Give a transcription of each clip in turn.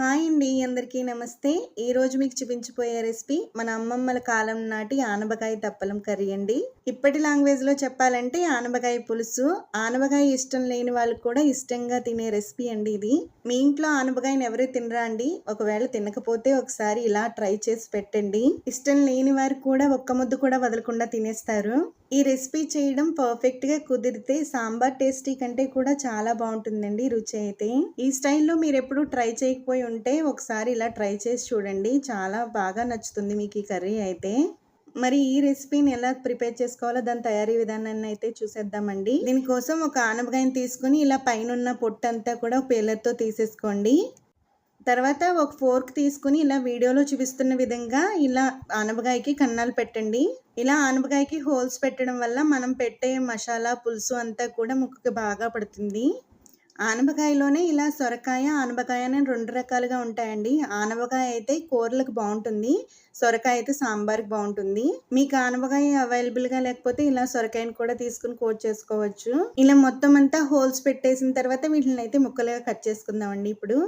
Hi అండి అందరికీ నమస్తే. ఈరోజు మీకు చూపించిపోయే రెసిపీ మన అమ్మమ్మల కాలం నాటి ఆనబకాయ తప్పలం కర్రీ అండి. ఇప్పటి లాంగ్వేజ్లో చెప్పాలంటే ఆనబకాయ పులుసు. ఆనబకాయ ఇష్టం లేని వాళ్ళకి కూడా ఇష్టంగా తినే రెసిపీ అండి ఇది. మీ ఇంట్లో ఆనబకాయని ఎవరు తినరా అండి? ఒకవేళ తినకపోతే ఒకసారి ఇలా ట్రై చేసి పెట్టండి. ఇష్టం లేని వారు కూడా ఒక్క ముద్దు కూడా వదలకుండా తినేస్తారు. ఈ రెసిపీ చేయడం పర్ఫెక్ట్గా కుదిరితే సాంబార్ టేస్టీ కంటే కూడా చాలా బాగుంటుందండి రుచి అయితే. ఈ స్టైల్లో మీరు ఎప్పుడు ట్రై చేయకపోయి ఉంటే ఒకసారి ఇలా ట్రై చేసి చూడండి. చాలా బాగా నచ్చుతుంది మీకు ఈ కర్రీ అయితే. మరి ఈ రెసిపీని ఎలా ప్రిపేర్ చేసుకోవాలో దాని తయారీ విధానాన్ని అయితే చూసేద్దామండి. దీనికోసం ఒక ఆనపకాయని తీసుకుని ఇలా పైన ఉన్న పొట్టు అంతా కూడా పేలర్తో తీసేసుకోండి. తర్వాత ఒక ఫోర్క్ తీసుకుని ఇలా వీడియోలో చూపిస్తున్న విధంగా ఇలా ఆనపకాయకి కన్నాలు పెట్టండి. ఇలా ఆనపకాయకి హోల్స్ పెట్టడం వల్ల మనం పెట్టే మసాలా పులుసు అంతా కూడా ముక్కకి బాగా పడుతుంది. ఆనపకాయలోనే ఇలా సొరకాయ ఆనపకాయ అని రెండు రకాలుగా ఉంటాయండి. ఆనపకాయ అయితే కూరలకు బాగుంటుంది సొరకాయ అయితే సాంబార్కి బాగుంటుంది. మీకు ఆనపకాయ అవైలబుల్గా లేకపోతే ఇలా సొరకాయని కూడా తీసుకుని కోట్ చేసుకోవచ్చు. ఇలా మొత్తం అంతా హోల్స్ పెట్టేసిన తర్వాత వీటిని అయితే ముక్కలుగా కట్ చేసుకుందామండి ఇప్పుడు.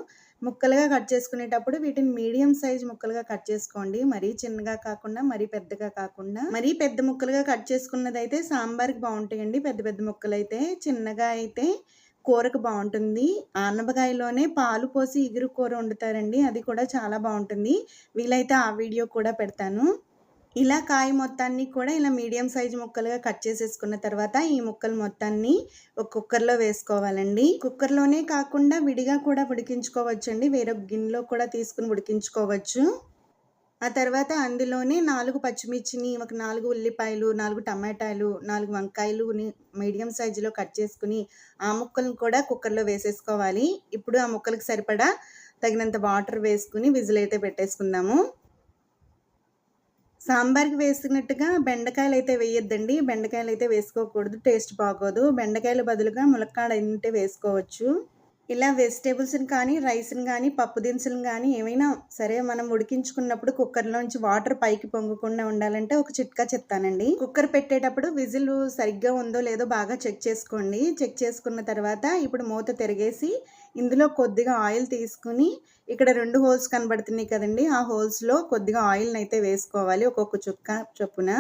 ముక్కలుగా కట్ చేసుకునేటప్పుడు వీటిని మీడియం సైజ్ ముక్కలుగా కట్ చేసుకోండి. మరీ చిన్నగా కాకుండా మరీ పెద్దగా కాకుండా. మరీ పెద్ద ముక్కలుగా కట్ చేసుకున్నది అయితే సాంబార్కి బాగుంటాయండి. పెద్ద పెద్ద ముక్కలు అయితే చిన్నగా అయితే కూరకు బాగుంటుంది. ఆనపకాయలోనే పాలు పోసి ఇగురు కూర వండుతారండి. అది కూడా చాలా బాగుంటుంది. వీలైతే ఆ వీడియో కూడా పెడతాను. ఇలా కాయ మొత్తాన్ని కూడా ఇలా మీడియం సైజు ముక్కలుగా కట్ చేసేసుకున్న తర్వాత ఈ ముక్కలు మొత్తాన్ని ఒక కుక్కర్లో వేసుకోవాలండి. కుక్కర్లోనే కాకుండా విడిగా కూడా ఉడికించుకోవచ్చండి. వేరే గిన్నెలో కూడా తీసుకుని ఉడికించుకోవచ్చు. ఆ తర్వాత అందులోనే నాలుగు పచ్చిమిర్చిని ఒక నాలుగు ఉల్లిపాయలు నాలుగు టమాటాలు నాలుగు వంకాయలు మీడియం సైజులో కట్ చేసుకుని ఆ ముక్కలను కూడా కుక్కర్లో వేసేసుకోవాలి. ఇప్పుడు ఆ ముక్కలకు సరిపడా తగినంత వాటర్ వేసుకుని విజిల్ అయితే పెట్టేసుకుందాము. సాంబార్కి వేసినట్టుగా బెండకాయలు అయితే వేయొద్దండి. బెండకాయలు అయితే వేసుకోకూడదు. టేస్ట్ బాగోదు. బెండకాయల బదులుగా ములక్కాడ అయితే వేసుకోవచ్చు. ఇలా వెజిటేబుల్స్ని కానీ రైస్ని కానీ పప్పు దినుసులను కానీ ఏమైనా సరే మనం ఉడికించుకున్నప్పుడు కుక్కర్లోంచి వాటర్ పైకి పొంగకుండా ఉండాలంటే ఒక చిట్కా చెప్తానండి. కుక్కర్ పెట్టేటప్పుడు విజిల్ సరిగ్గా ఉందో లేదో బాగా చెక్ చేసుకోండి. చెక్ చేసుకున్న తర్వాత ఇప్పుడు మూత తిరిగేసి ఇందులో కొద్దిగా ఆయిల్ తీసుకుని ఇక్కడ రెండు హోల్స్ కనబడుతున్నాయి కదండి. ఆ హోల్స్లో కొద్దిగా ఆయిల్ని అయితే వేసుకోవాలి ఒక్కొక్క చుక్క చొప్పున.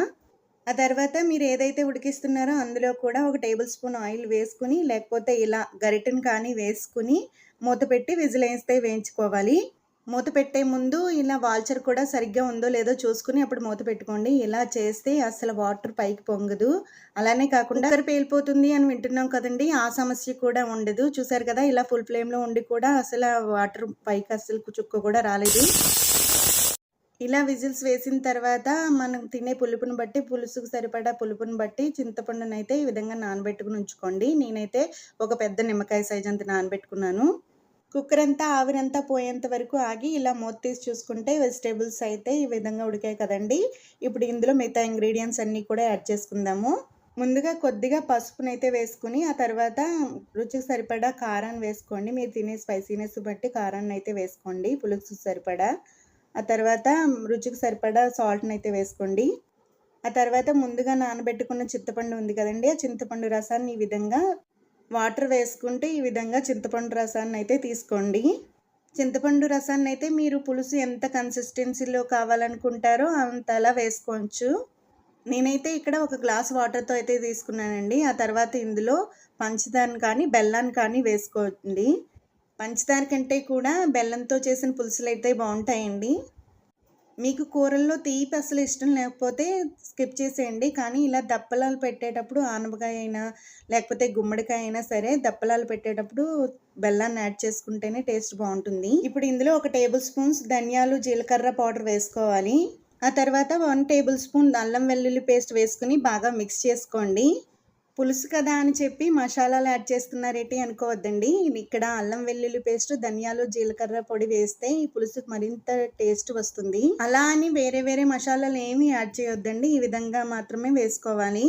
ఆ తర్వాత మీరు ఏదైతే ఉడికిస్తున్నారో అందులో కూడా ఒక టేబుల్ స్పూన్ ఆయిల్ వేసుకుని లేకపోతే ఇలా గరిటెను కానీ వేసుకుని మూత పెట్టి విజిల్ వేస్తే వేయించుకోవాలి. మూత పెట్టే ముందు ఇలా వాల్చర్ కూడా సరిగ్గా ఉందో లేదో చూసుకుని అప్పుడు మూత పెట్టుకోండి. ఇలా చేస్తే అసలు వాటర్ పైకి పొంగదు. అలానే కాకుండా పేలిపోతుంది అని వింటున్నాం కదండి. ఆ సమస్య కూడా ఉండదు. చూసారు కదా ఇలా ఫుల్ ఫ్లేమ్లో ఉండి కూడా అసలు వాటర్ పైకి అసలు చుక్క కూడా రాలేదు. ఇలా విజిల్స్ వేసిన తర్వాత మనం తినే పులుపుని బట్టి పులుసుకు సరిపడా పులుపుని బట్టి చింతపండునైతే ఈ విధంగా నానబెట్టుకుని ఉంచుకోండి. నేనైతే ఒక పెద్ద నిమ్మకాయ సైజ్ అంత నానబెట్టుకున్నాను. కుక్కర్ అంతా ఆవిరంతా పోయేంత వరకు ఆగి ఇలా మూత తీసి చూసుకుంటే వెజిటేబుల్స్ అయితే ఈ విధంగా ఉడికాయి కదండి. ఇప్పుడు ఇందులో మిగతా ఇంగ్రీడియంట్స్ అన్నీ కూడా యాడ్ చేసుకుందాము. ముందుగా కొద్దిగా పసుపునైతే వేసుకుని ఆ తర్వాత రుచికి సరిపడా కారాన్ని వేసుకోండి. మీరు తినే స్పైసీనెస్ బట్టి కారాన్ని అయితే వేసుకోండి. పులుసు సరిపడా. ఆ తర్వాత రుచికి సరిపడా సాల్ట్ని అయితే వేసుకోండి. ఆ తర్వాత ముందుగా నానబెట్టుకున్న చింతపండు ఉంది కదండి ఆ చింతపండు రసాన్ని ఈ విధంగా వాటర్ వేసుకుంటే ఈ విధంగా చింతపండు రసాన్ని అయితే తీసుకోండి. చింతపండు రసాన్ని అయితే మీరు పులుసు ఎంత కన్సిస్టెన్సీలో కావాలనుకుంటారో అంతలా వేసుకోవచ్చు. నేనైతే ఇక్కడ ఒక గ్లాస్ వాటర్తో అయితే తీసుకున్నానండి. ఆ తర్వాత ఇందులో పంచదారని కానీ బెల్లాన్ని కానీ వేసుకోండి. పంచదార కంటే కూడా బెల్లంతో చేసిన పులుసులు అయితే బాగుంటాయండి. మీకు కూరల్లో తీపి అసలు ఇష్టం లేకపోతే స్కిప్ చేసేయండి. కానీ ఇలా దప్పలాలు పెట్టేటప్పుడు ఆనపకాయ అయినా లేకపోతే గుమ్మడికాయ అయినా సరే దప్పలాలు పెట్టేటప్పుడు బెల్లాన్ని యాడ్ చేసుకుంటేనే టేస్ట్ బాగుంటుంది. ఇప్పుడు ఇందులో ఒక టేబుల్ స్పూన్స్ ధనియాలు జీలకర్ర పౌడర్ వేసుకోవాలి. ఆ తర్వాత వన్ టేబుల్ స్పూన్ అల్లం వెల్లుల్లి పేస్ట్ వేసుకుని బాగా మిక్స్ చేసుకోండి. పులుసు కదా అని చెప్పి మసాలాలు యాడ్ చేస్తున్నారేంటి అనుకోవద్దండి. ఇక్కడ అల్లం వెల్లుల్లి పేస్ట్ ధనియాలు జీలకర్ర పొడి వేస్తే ఈ పులుసుకు మరింత టేస్ట్ వస్తుంది. అలా అని వేరే వేరే మసాలాలు ఏమి యాడ్ చేయొద్దండి. ఈ విధంగా మాత్రమే వేసుకోవాలి.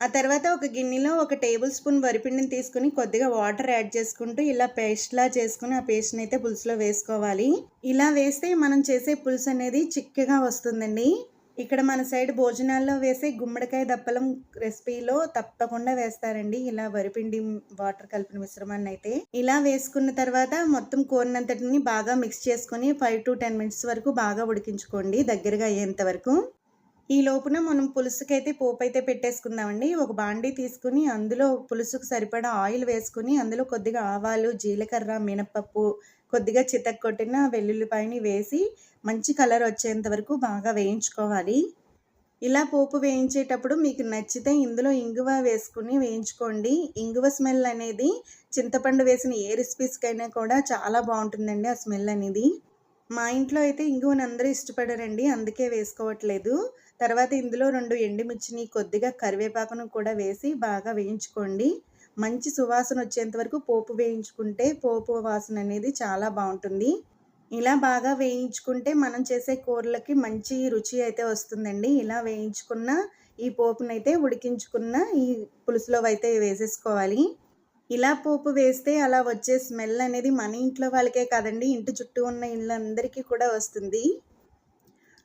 ఆ తర్వాత ఒక గిన్నెలో ఒక టేబుల్ స్పూన్ వరిపిండిని తీసుకుని కొద్దిగా వాటర్ యాడ్ చేసుకుంటూ ఇలా పేస్ట్లా చేసుకుని ఆ పేస్ట్ని అయితే పులుసులో వేసుకోవాలి. ఇలా వేస్తే మనం చేసే పులుసు అనేది చిక్కగా వస్తుందండి. ఇక్కడ మన సైడ్ భోజనాల్లో వేసే గుమ్మడికాయ దప్పలం రెసిపీలో తప్పకుండా వేస్తారండి. ఇలా వరిపిండి వాటర్ కలిపిన మిశ్రమాన్ని అయితే ఇలా వేసుకున్న తర్వాత మొత్తం కూరనంతటిని బాగా మిక్స్ చేసుకొని ఫైవ్ టు టెన్ మినిట్స్ వరకు బాగా ఉడికించుకోండి దగ్గరగా అయ్యేంత వరకు. ఈ లోపున మనం పులుసుకైతే పోపు అయితే పెట్టేసుకుందామండి. ఒక బాండీ తీసుకుని అందులో పులుసుకు సరిపడా ఆయిల్ వేసుకుని అందులో కొద్దిగా ఆవాలు జీలకర్ర మినపప్పు కొద్దిగా చితక్ కొట్టిన వెల్లుల్లిపాయని వేసి మంచి కలర్ వచ్చేంత వరకు బాగా వేయించుకోవాలి. ఇలా పోపు వేయించేటప్పుడు మీకు నచ్చితే ఇందులో ఇంగువ వేసుకుని వేయించుకోండి. ఇంగువ స్మెల్ అనేది చింతపండు వేసిన ఏ రెసిపీస్కైనా కూడా చాలా బాగుంటుందండి ఆ స్మెల్ అనేది. మా ఇంట్లో అయితే ఇంగువని అందరూ ఇష్టపడరండి అందుకే వేసుకోవట్లేదు. తర్వాత ఇందులో రెండు ఎండుమిర్చిని కొద్దిగా కరివేపాకును కూడా వేసి బాగా వేయించుకోండి. మంచి సువాసన వచ్చేంత వరకు పోపు వేయించుకుంటే పోపు వాసన అనేది చాలా బాగుంటుంది. ఇలా బాగా వేయించుకుంటే మనం చేసే కూరలకి మంచి రుచి అయితే వస్తుందండి. ఇలా వేయించుకున్న ఈ పోపునైతే ఉడికించుకున్న ఈ పులుసులో అయితే వేసేసుకోవాలి. ఇలా పోపు వేస్తే అలా వచ్చే స్మెల్ అనేది మన ఇంట్లో వాళ్ళకే కాదండి ఇంటి చుట్టూ ఉన్న ఇళ్ళందరికీ కూడా వస్తుంది.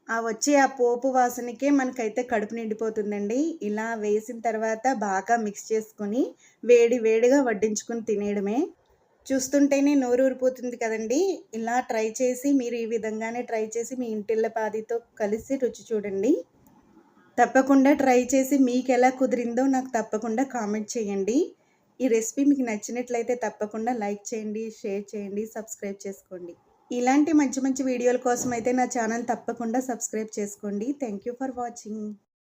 ఆ వచ్చే ఆ పోపు వాసనకే మనకైతే కడుపు నిండిపోతుందండి. ఇలా వేసిన తర్వాత బాగా మిక్స్ చేసుకొని వేడి వేడిగా వడ్డించుకుని తినేయడమే. చూస్తుంటేనే నోరు ఊరిపోతుంది కదండి. ఇలా ట్రై చేసి మీరు ఈ విధంగానే ట్రై చేసి మీ ఇంటిళ్ళ పాదితో కలిసి రుచి చూడండి. తప్పకుండా ట్రై చేసి మీకు ఎలా కుదిరిందో నాకు తప్పకుండా కామెంట్ చేయండి. ఈ రెసిపీ మీకు నచ్చినట్లయితే తప్పకుండా లైక్ చేయండి షేర్ చేయండి సబ్స్క్రైబ్ చేసుకోండి. ఇలాంటి మంచి మంచి వీడియోల కోసం అయితే నా ఛానల్ తప్పకుండా సబ్స్క్రైబ్ చేసుకోండి. Thank you for watching